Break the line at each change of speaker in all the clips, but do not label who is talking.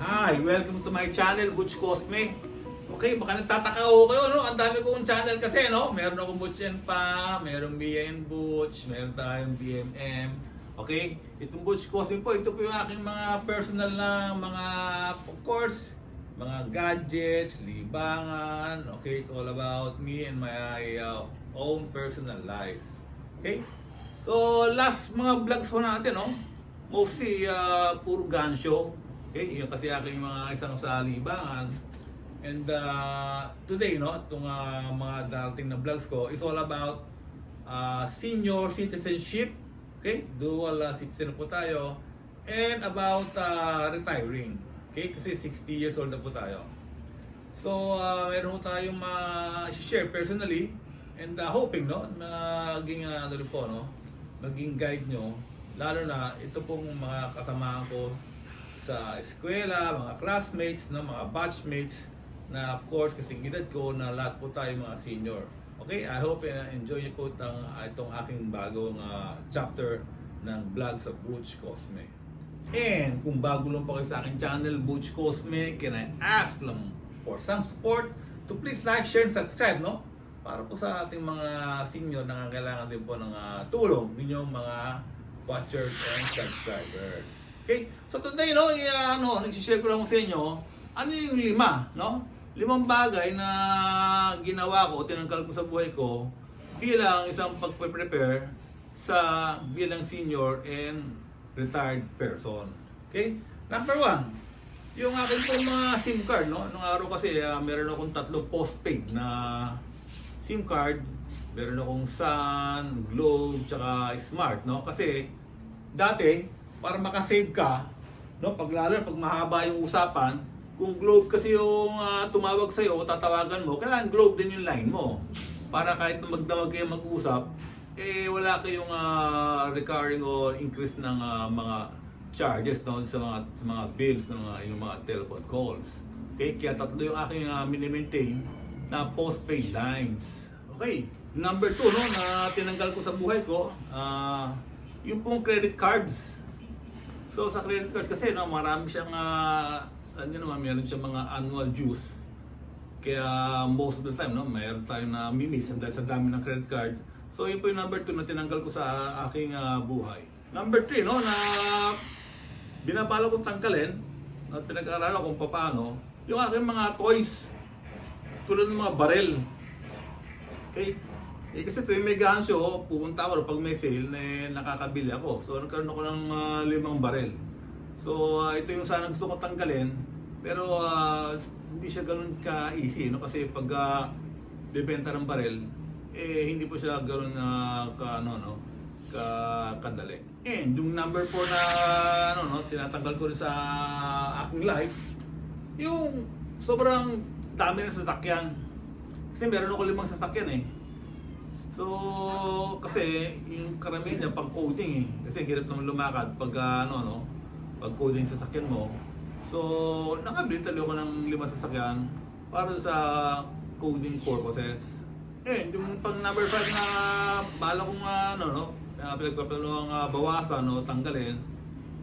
Hi, welcome to my channel, Butch Cosme. Okay, baka nagtataka ako kayo, no? Ang dami kong channel kasi, no? Meron akong Butch and Pa, merong and Butch, meron tayong BMM. Okay? Itong Butch Cosme po, ito po yung aking mga personal na mga, of course, mga gadgets, libangan. Okay, it's all about me and my uh, own personal life. Okay? So, last mga vlogs po natin, no? Mostly, uh, puro gun show. Okay, yun kasi aking mga isang sa libangan. And uh, today, no, itong uh, mga darating na vlogs ko is all about uh, senior citizenship. Okay, dual uh, citizen po tayo. And about uh, retiring. Okay, kasi 60 years old na po tayo. So, uh, meron tayong ma-share personally and uh, hoping, no, maging uh, ano po, no, maging guide nyo. Lalo na, ito pong mga kasamahan ko sa eskwela, mga classmates, no, mga batchmates na of course kasing edad ko na lahat po tayo mga senior. Okay, I hope na enjoy niyo po itong, itong aking bagong uh, chapter ng vlog sa Butch Cosme. And kung bago lang po kayo sa aking channel, Butch Cosme, can I ask lang for some support to please like, share, and subscribe, no? Para po sa ating mga senior na kailangan din po ng uh, tulong ninyong mga watchers and subscribers. Okay? So today, no, i- ano, nagsishare ko lang sa inyo, ano yung lima, no? Limang bagay na ginawa ko, tinanggal ko sa buhay ko bilang isang pagpe-prepare sa bilang senior and retired person. Okay? Number one, yung akin pong mga SIM card, no? Nung araw kasi, ah, meron akong tatlo postpaid na SIM card. Meron akong Sun, Globe, tsaka Smart, no? Kasi, dati, para makasave ka, no? Pag lalo, pag mahaba yung usapan, kung Globe kasi yung ah, tumawag sa'yo o tatawagan mo, kailangan Globe din yung line mo. Para kahit na magdamag kayo mag-usap, eh wala kayong ah, recurring o increase ng ah, mga charges no, sa mga sa mga bills ng mga yung mga telephone calls. Okay, kaya tatlo yung aking uh, mini-maintain na postpaid lines. Okay, number two no, na tinanggal ko sa buhay ko, ah, yung pong credit cards. So sa credit cards kasi no, marami siyang uh, ano naman, meron siyang mga annual dues. Kaya most of the time, no, mayroon tayong na mimiss dahil sa dami ng credit card. So yun po yung number 2 na tinanggal ko sa aking ah, buhay. Number 3, no, na binabala kong tanggalin at pinag-aaralan kung paano yung aking mga toys tulad ng mga barel. Okay? Eh, kasi tuwing may gansyo, pupunta ako pag may sale, eh, nakakabili ako. So nagkaroon ako ng ah, limang barel. So ah, ito yung sana gusto ko tanggalin, pero ah, hindi siya ganun ka-easy, no? Kasi pag uh, bibenta ng barel, eh hindi po siya ganun na ka ano no, ka kadali. And yung number 4 na ano no, tinatanggal ko rin sa aking life, yung sobrang dami ng sasakyan. Kasi meron ako limang sasakyan eh. So, kasi yung karamihan niya pang coding eh. Kasi hirap naman lumakad pag ah, ano no, pag coding sa sasakyan mo. So, nakabili talo ko ng lima sasakyan para sa coding purposes. Eh, yung pang number 5 na bala kong ah, ano no, uh, pinagpaplano ang ah, bawasan o tanggalin,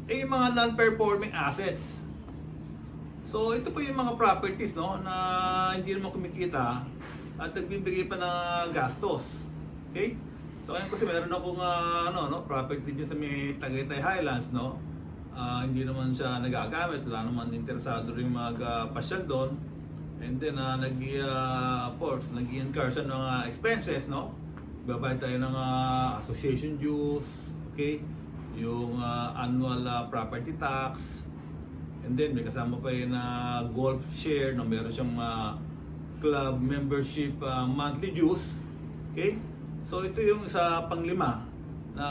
eh yung mga non-performing assets. So, ito po yung mga properties no na hindi naman kumikita at nagbibigay pa ng gastos. Okay? So, ngayon kasi meron akong ah, ano no, property din sa may Tagaytay Highlands no. Ah, hindi naman siya nagagamit, wala naman interesado rin magpasyal doon. And then uh, nag uh, of course, nag-incur siya ng mga expenses, no? Babayad tayo ng ah, association dues, okay? Yung ah, annual ah, property tax. And then may kasama pa yun na golf share, no? Meron siyang ah, club membership ah, monthly dues. Okay? So ito yung sa panglima na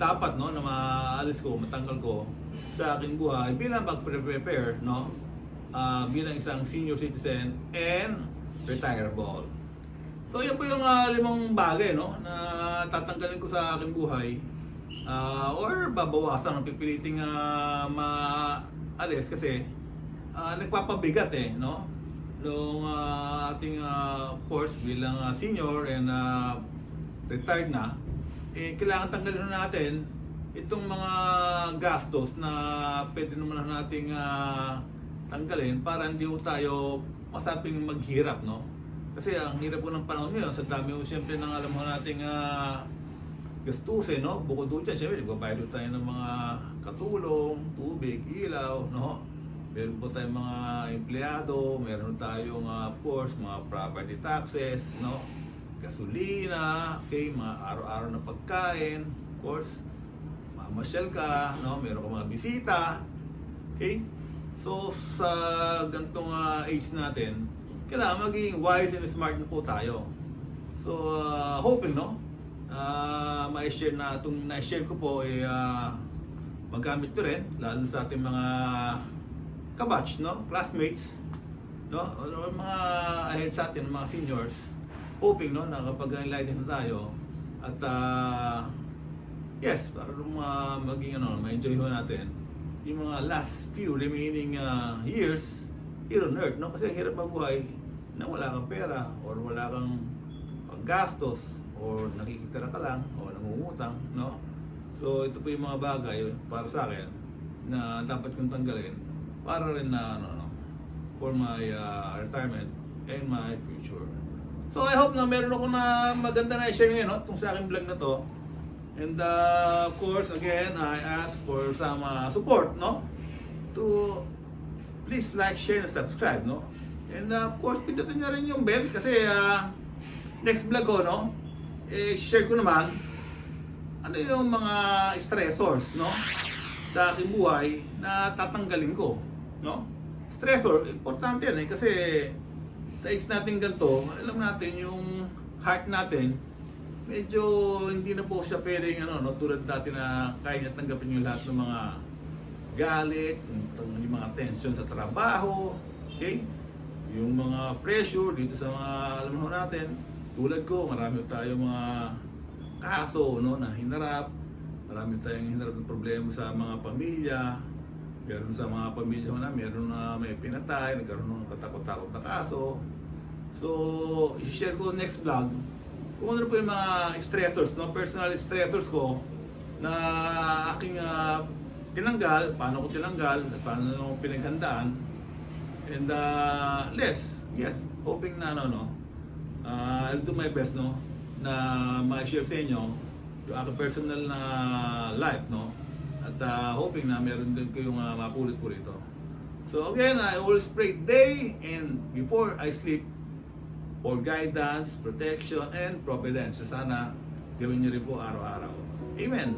dapat no na maalis ko, matanggal ko sa aking buhay bilang pag-prepare no ah, bilang isang senior citizen and retireable. So yan po yung ah, limang bagay no na tatanggalin ko sa aking buhay Ah, or babawasan ang pipiliting uh, maalis kasi ah, nagpapabigat eh no nung ah, ating of course bilang ah, senior and ah, retired na eh kailangan tanggalin na natin itong mga gastos na pwede naman nating ah, tanggalin para hindi tayo masaping maghirap, no? Kasi ang hirap po ng panahon ngayon, sa dami po siyempre ng alam mo nating ah, gastusin, no? Bukod doon dyan, siyempre, nagbabayad tayo ng mga katulong, tubig, ilaw, no? Meron po tayong mga empleyado, meron tayong, ah, of course, mga property taxes, no? Gasolina, okay, mga araw-araw na pagkain, of course, mamasyal ka, no? Meron ka mga bisita, okay? So, sa gantong ah, age natin, kailangan maging wise and smart na po tayo. So, ah, hoping, no? Uh, ma-share na itong na-share ko po ay ah, magamit ko rin, lalo sa ating mga kabatch, no? Classmates, no? O, o mga ahead sa atin, mga seniors, hoping, no? Na kapag enlightened na tayo, at ah, yes, para ma maging ano, ma-enjoy ho natin yung mga last few remaining uh, years here on earth, no? Kasi hirap mabuhay na wala kang pera or wala kang paggastos or nakikitira ka lang o nangungutang, no? So ito po yung mga bagay para sa akin na dapat kong tanggalin para rin na ano, no, for my uh, retirement and my future. So I hope na meron ako na maganda na i-share ngayon no, itong sa aking vlog na to. And uh, of course, again, I ask for some uh, support, no? To please like, share, and subscribe, no? And uh, of course, pindutin nyo rin yung bell kasi uh, next vlog ko, no? Eh, share ko naman ano yung mga stressors, no? Sa aking buhay na tatanggalin ko, no? Stressor, importante yan eh kasi sa age natin ganito, alam natin yung heart natin, medyo hindi na po siya pwedeng ano, no, tulad dati na kaya niya tanggapin yung lahat ng mga galit, yung, mga tension sa trabaho, okay? Yung mga pressure dito sa mga alam mo natin, tulad ko, marami tayong mga kaso no, na hinarap, marami tayong hinarap ng problema sa mga pamilya, meron sa mga pamilya ko na, meron na may pinatay, nagkaroon ng katakot-takot na kaso. So, i-share ko next vlog kung ano po yung mga stressors, no? personal stressors ko na aking ah, tinanggal, paano ko tinanggal, at paano pinaghandaan. And uh, less, yes, hoping na ano, no, uh, I'll do my best, no, na ma-share sa inyo yung aking personal na life, no, at uh, hoping na meron din ko yung uh, mapulot po rito. So again, I always pray day and before I sleep for guidance, protection, and providence. So sana gawin niyo rin po araw-araw. Amen.